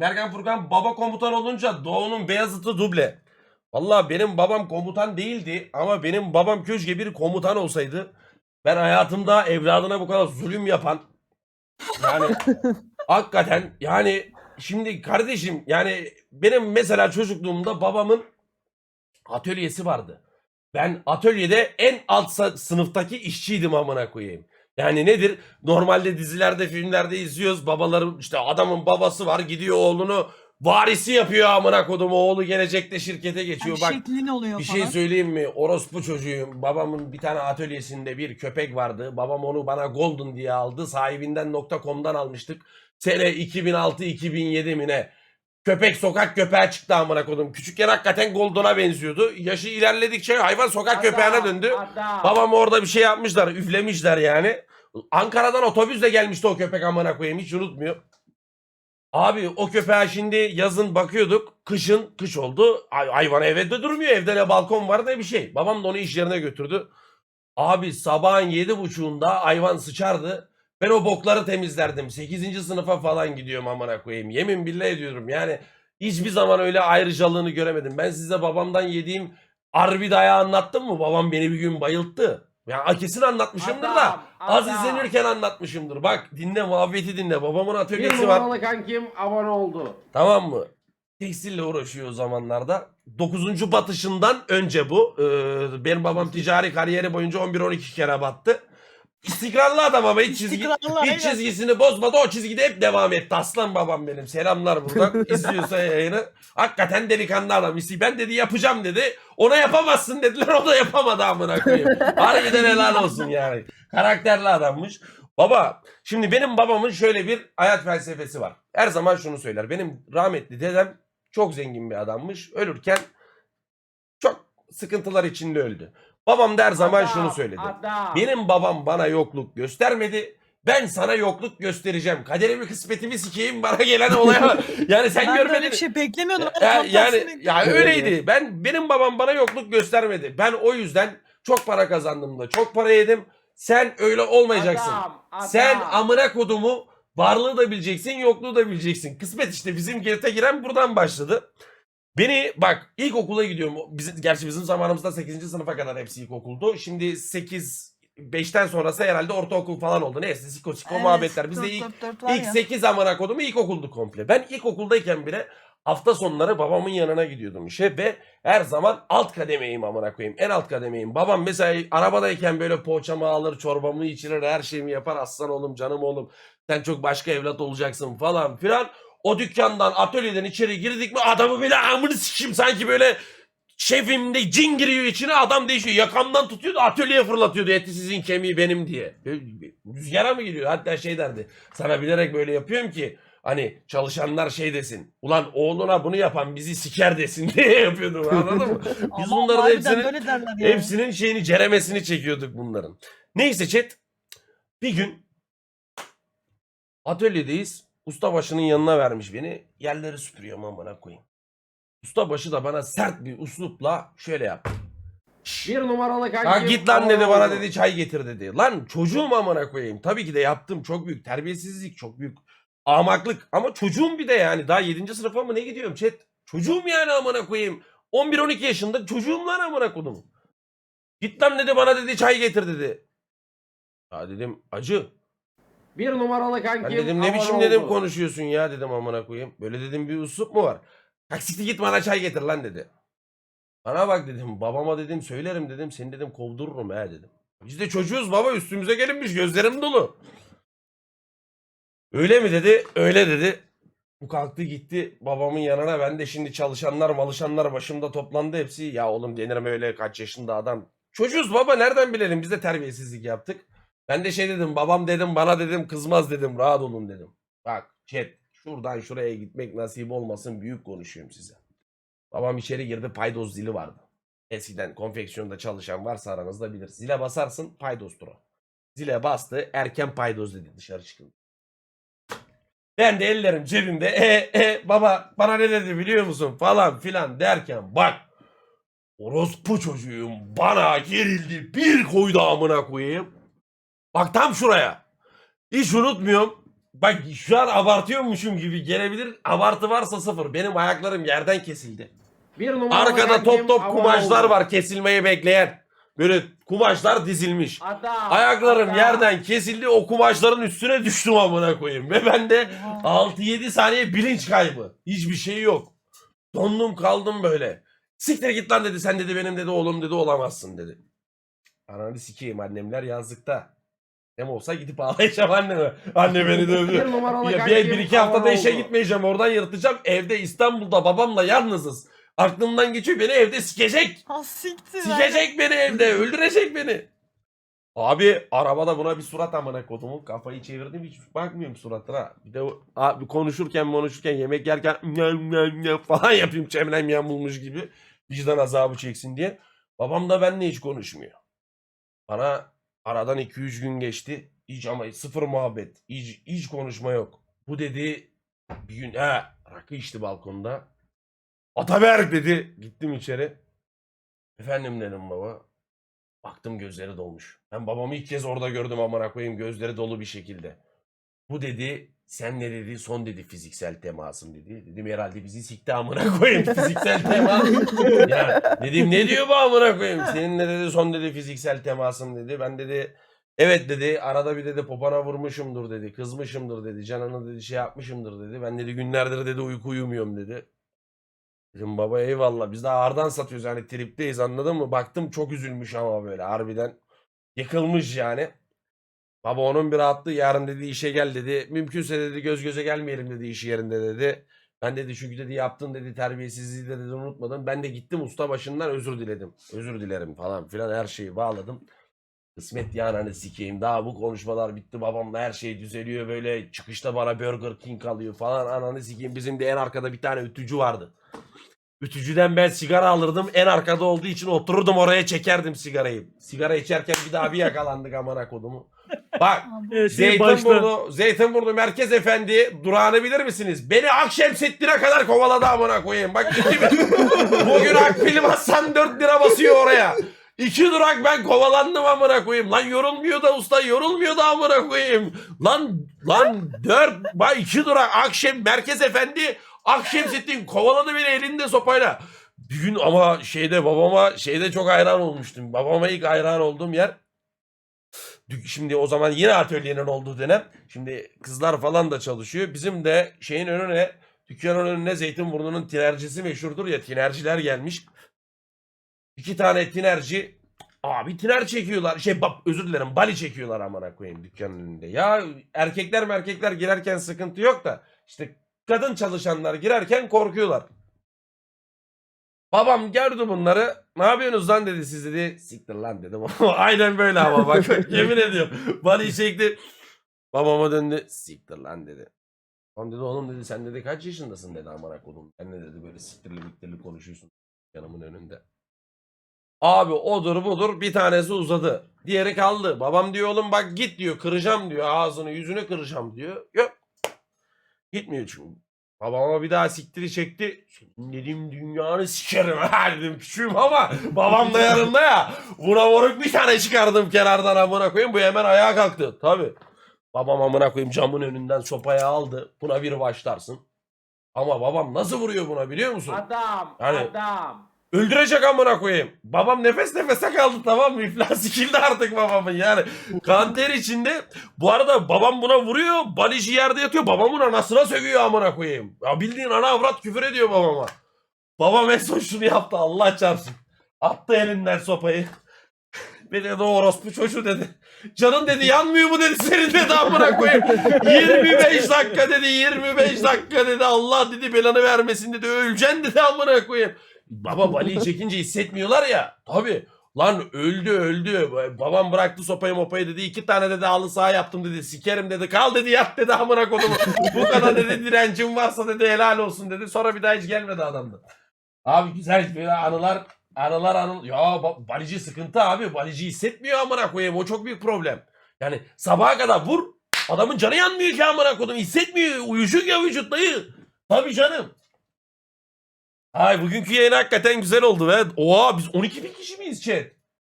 Nergen Furkan baba komutan olunca Doğu'nun Beyazıt'ı duble. Valla benim babam komutan değildi ama benim babam köşke bir komutan olsaydı ben hayatımda evladına bu kadar zulüm yapan yani hakikaten yani şimdi kardeşim yani benim mesela çocukluğumda babamın atölyesi vardı. Ben atölyede en alt sınıftaki işçiydim amına koyayım. Yani nedir? Normalde dizilerde, filmlerde izliyoruz. Babaların işte adamın babası var gidiyor oğlunu varisi yapıyor amına kodum. Oğlu gelecekte şirkete geçiyor. Yani Bak şeklin oluyor bir falan. şey söyleyeyim mi? Orospu çocuğuyum. Babamın bir tane atölyesinde bir köpek vardı. Babam onu bana Golden diye aldı. Sahibinden .com'dan almıştık. Sene 2006-2007 mi ne? Köpek sokak köpeğe çıktı amına kodum. Küçükken hakikaten Golden'a benziyordu. Yaşı ilerledikçe hayvan sokak köpeğine döndü. Babam orada bir şey yapmışlar. Üflemişler yani. Ankara'dan otobüsle gelmişti o köpek amına koyayım. Hiç unutmuyor. Abi o köpeğe şimdi yazın bakıyorduk. Kışın kış oldu. Ay, hayvan evde durmuyor. Evde ne balkon var ne bir şey. Babam da onu iş yerine götürdü. Abi sabahın yedi buçuğunda hayvan sıçardı. Ben o bokları temizlerdim. 8. sınıfa falan gidiyorum amına koyayım. Yemin billah ediyorum yani. Hiçbir zaman öyle ayrıcalığını göremedim. Ben size babamdan yediğim harbi dayağı anlattım mı? Babam beni bir gün bayılttı. Ya kesin anlatmışımdır da. Az izlenirken anlatmışımdır. Bak dinle muhabbeti dinle. Babamın Bir atölyesi var. numaralı kankim abone oldu. Tamam mı? Tekstille uğraşıyor o zamanlarda. 9. batışından önce bu. Ee, benim babam ticari kariyeri boyunca 11-12 kere battı. İstikrarlı adam ama hiç, çizgi, İstikrarlı, hiç aynen. çizgisini bozmadı. O çizgide hep devam etti. Aslan babam benim. Selamlar buradan. İzliyorsa yayını. Hakikaten delikanlı adam. İsti- Ben dedi yapacağım dedi. Ona yapamazsın dediler. O da yapamadı amına koyayım. Harbiden helal olsun yani. Karakterli adammış. Baba şimdi benim babamın şöyle bir hayat felsefesi var. Her zaman şunu söyler. Benim rahmetli dedem çok zengin bir adammış. Ölürken çok sıkıntılar içinde öldü. Babam da her zaman Adam, şunu söyledi. Adam. Benim babam bana yokluk göstermedi. Ben sana yokluk göstereceğim. Kaderimi kısmetimi sikeyim bana gelen olaya. bak. yani sen ben görmedin. öyle bir şey beklemiyordum. Ya- yani ya öyleydi. Ben benim babam bana yokluk göstermedi. Ben o yüzden çok para kazandım da çok para yedim. Sen öyle olmayacaksın. Adam, adam. Sen amına kodumu varlığı da bileceksin, yokluğu da bileceksin. Kısmet işte bizim girte giren buradan başladı. Beni bak ilkokula gidiyorum. Bizim, gerçi bizim zamanımızda 8. sınıfa kadar hepsi ilkokuldu. Şimdi 8 5'ten sonrası herhalde ortaokul falan oldu. Neyse siko siko Evet, muhabbetler. Bizde ilk, dört, dört ilk ya. 8 amına kodumu ilkokuldu komple. Ben ilkokuldayken bile hafta sonları babamın yanına gidiyordum işe ve her zaman alt kademeyim amına koyayım. En alt kademeyim. Babam mesela arabadayken böyle poğaçamı alır, çorbamı içirir, her şeyimi yapar. Aslan oğlum, canım oğlum. Sen çok başka evlat olacaksın falan filan. O dükkandan, atölyeden içeri girdik mi adamı böyle amını sikeyim sanki böyle şefimde cin giriyor içine adam değişiyor. Yakamdan tutuyordu atölyeye fırlatıyordu eti sizin kemiği benim diye. Böyle Rüzgara mı giriyor? Hatta şey derdi. Sana bilerek böyle yapıyorum ki hani çalışanlar şey desin. Ulan oğluna bunu yapan bizi siker desin diye yapıyordum anladın mı? Biz Ama bunların harbiden hepsini böyle derler ya. Hepsinin şeyini ceremesini çekiyorduk bunların. Neyse chat. Bir gün atölyedeyiz. Ustabaşının yanına vermiş beni. Yerleri süpürüyorum amına koyayım. Ustabaşı da bana sert bir uslupla şöyle yaptı. Bir numaralı kankim Ha git lan dedi bana dedi çay getir dedi. Lan çocuğum amına koyayım. Tabii ki de yaptım. Çok büyük terbiyesizlik, çok büyük ahmaklık. Ama çocuğum bir de yani. Daha 7. sınıfa mı ne gidiyorum chat? Çocuğum yani amına koyayım. 11-12 yaşında çocuğum lan amına koydum. Git lan dedi bana dedi çay getir dedi. Ya dedim acı. Bir numaralı kankim Ben dedim ne biçim dedim konuşuyorsun ya dedim amına koyayım. Böyle dedim bir uslup mu var? Taksiti git bana çay getir lan dedi. Bana bak dedim babama dedim söylerim dedim seni dedim kovdururum he dedim. Biz de çocuğuz baba üstümüze gelinmiş gözlerim dolu. Öyle mi dedi öyle dedi. Bu kalktı gitti babamın yanına ben de şimdi çalışanlar malışanlar başımda toplandı hepsi. Ya oğlum denirim öyle kaç yaşında adam. Çocuğuz baba nereden bilelim biz de terbiyesizlik yaptık. Ben de şey dedim babam dedim bana dedim kızmaz dedim rahat olun dedim. Bak chat şuradan şuraya gitmek nasip olmasın büyük konuşuyorum size. Babam içeri girdi paydos zili vardı. Eskiden konfeksiyonda çalışan varsa aranızda bilir. Zile basarsın paydostur o. Zile bastı erken paydos dedi dışarı çıkın. Ben de ellerim cebimde e e baba bana ne dedi biliyor musun falan filan derken bak orospu çocuğum bana gerildi bir koydu amına koyayım. Bak tam şuraya. Hiç unutmuyorum. bak şu an abartıyormuşum gibi gelebilir. Abartı varsa sıfır. Benim ayaklarım yerden kesildi. Bir Arkada top top kumaşlar var kesilmeyi bekleyen. Böyle kumaşlar dizilmiş. Adam. Ayaklarım adam. yerden kesildi o kumaşların üstüne düştüm amına koyayım. Ve bende 6-7 saniye bilinç kaybı. Hiçbir şey yok. Dondum kaldım böyle. Siktir git lan dedi sen dedi benim dedi oğlum dedi olamazsın dedi. Ananı sikeyim annemler yazlıkta. Hem olsa gidip ağlayacağım anneme. Anne beni dövdü. Bir numaralı Ya bir, bir iki haftada işe oldu. gitmeyeceğim oradan yırtacağım. Evde İstanbul'da babamla yalnızız. Aklımdan geçiyor beni evde sikecek. Ha siktir. Sikecek beni evde. Öldürecek beni. Abi arabada buna bir surat amına kodumu kafayı çevirdim hiç bakmıyorum suratına. Bir de o- abi konuşurken konuşurken yemek yerken nyam nyam nyam falan yapayım çemlem yamulmuş gibi. Vicdan azabı çeksin diye. Babam da benimle hiç konuşmuyor. Bana aradan 2-3 gün geçti. Hiç ama sıfır muhabbet. Hiç, hiç konuşma yok. Bu dedi bir gün he rakı içti balkonda. Ataberk dedi. Gittim içeri. Efendim dedim baba. Baktım gözleri dolmuş. Ben babamı ilk kez orada gördüm amına koyayım gözleri dolu bir şekilde. Bu dedi sen ne dedi son dedi fiziksel temasım dedi. Dedim herhalde bizi sikti amına koyayım fiziksel temas. ya dedim ne diyor bu amına koyayım? Senin ne dedi son dedi fiziksel temasım dedi. Ben dedi evet dedi arada bir dedi popana vurmuşumdur dedi. Kızmışımdır dedi. Canını dedi şey yapmışımdır dedi. Ben dedi günlerdir dedi uyku uyumuyorum dedi. Dedim baba eyvallah biz de ağırdan satıyoruz yani tripteyiz anladın mı? Baktım çok üzülmüş ama böyle harbiden yıkılmış yani. Baba onun bir rahatlığı yarın dedi işe gel dedi. Mümkünse dedi göz göze gelmeyelim dedi iş yerinde dedi. Ben dedi çünkü dedi yaptın dedi terbiyesizliği de dedi unutmadım. Ben de gittim usta başından özür diledim. Özür dilerim falan filan her şeyi bağladım. Kısmet yani hani sikeyim. Daha bu konuşmalar bitti babamla her şey düzeliyor böyle çıkışta bana Burger King alıyor falan ananı sikeyim. Bizim de en arkada bir tane ütücü vardı. Ütücüden ben sigara alırdım. En arkada olduğu için otururdum oraya çekerdim sigarayı. Sigara içerken bir daha bir yakalandık amına kodumu. Bak Zeytinburnu, Zeytinburnu Merkez Efendi durağını bilir misiniz? Beni Akşemsettin'e kadar kovaladı amına koyayım. Bak iki Bugün Akbil Hasan 4 lira basıyor oraya. İki durak ben kovalandım amına koyayım. Lan yorulmuyor da usta yorulmuyor da amına koyayım. Lan lan dört bak iki durak Akşem Merkez Efendi Akşemsettin kovaladı beni elinde sopayla. Bir gün ama şeyde babama şeyde çok hayran olmuştum. Babama ilk hayran olduğum yer Şimdi o zaman yine atölyenin olduğu dönem. Şimdi kızlar falan da çalışıyor. Bizim de şeyin önüne dükkanın önüne Zeytinburnu'nun tinercisi meşhurdur ya tinerciler gelmiş. İki tane tinerci abi tiner çekiyorlar. Şey bak özür dilerim bali çekiyorlar amına koyayım dükkanın önünde. Ya erkekler merkekler girerken sıkıntı yok da işte kadın çalışanlar girerken korkuyorlar. Babam gördü bunları. Ne yapıyorsunuz lan dedi siz dedi. Siktir lan dedim. Aynen böyle ama bak yemin ediyorum. Bana çekti. Babama döndü. Siktir lan dedi. Babam dedi oğlum dedi sen dedi kaç yaşındasın dedi amına kodum. Ben ne dedi böyle siktirli miktirli konuşuyorsun yanımın önünde. Abi odur budur bir tanesi uzadı. Diğeri kaldı. Babam diyor oğlum bak git diyor kıracağım diyor ağzını yüzünü kıracağım diyor. Yok. Gitmiyor çünkü. Babama bir daha siktiri çekti. Senin dedim dünyanı sikerim ha dedim küçüğüm ama babam da yanımda ya. Buna moruk bir tane çıkardım kenardan amına koyayım. Bu hemen ayağa kalktı. Tabi. Babam amına koyayım camın önünden sopayı aldı. Buna bir başlarsın. Ama babam nasıl vuruyor buna biliyor musun? Adam. Yani- Adam. Öldürecek amına koyayım. Babam nefes nefese kaldı tamam mı? İflas sikildi artık babamın yani. Kanter içinde. Bu arada babam buna vuruyor. Balici yerde yatıyor. Babamın anasına sövüyor amına koyayım. Ya bildiğin ana avrat küfür ediyor babama. Babam en son şunu yaptı Allah çarpsın. Attı elinden sopayı. Bir o orospu çocuğu dedi. Canın dedi yanmıyor mu dedi senin dedi amına koyayım. 25 dakika dedi 25 dakika dedi Allah dedi belanı vermesin dedi öleceksin dedi amına koyayım. Baba baliyi çekince hissetmiyorlar ya. Tabi. Lan öldü öldü. Babam bıraktı sopayı mopayı dedi. iki tane dedi halı saha yaptım dedi. Sikerim dedi. Kal dedi yat dedi amına kodumu. Bu kadar dedi direncim varsa dedi helal olsun dedi. Sonra bir daha hiç gelmedi adam da. Abi güzel böyle anılar anılar anıl. Ya ba- balici sıkıntı abi. Balici hissetmiyor amına koyayım. O çok büyük problem. Yani sabaha kadar vur. Adamın canı yanmıyor ki amına kodum. Hissetmiyor. Uyuşuk ya vücut dayı. Tabii canım. Ay bugünkü yayın hakikaten güzel oldu ve oha biz 12 bin kişi miyiz chat?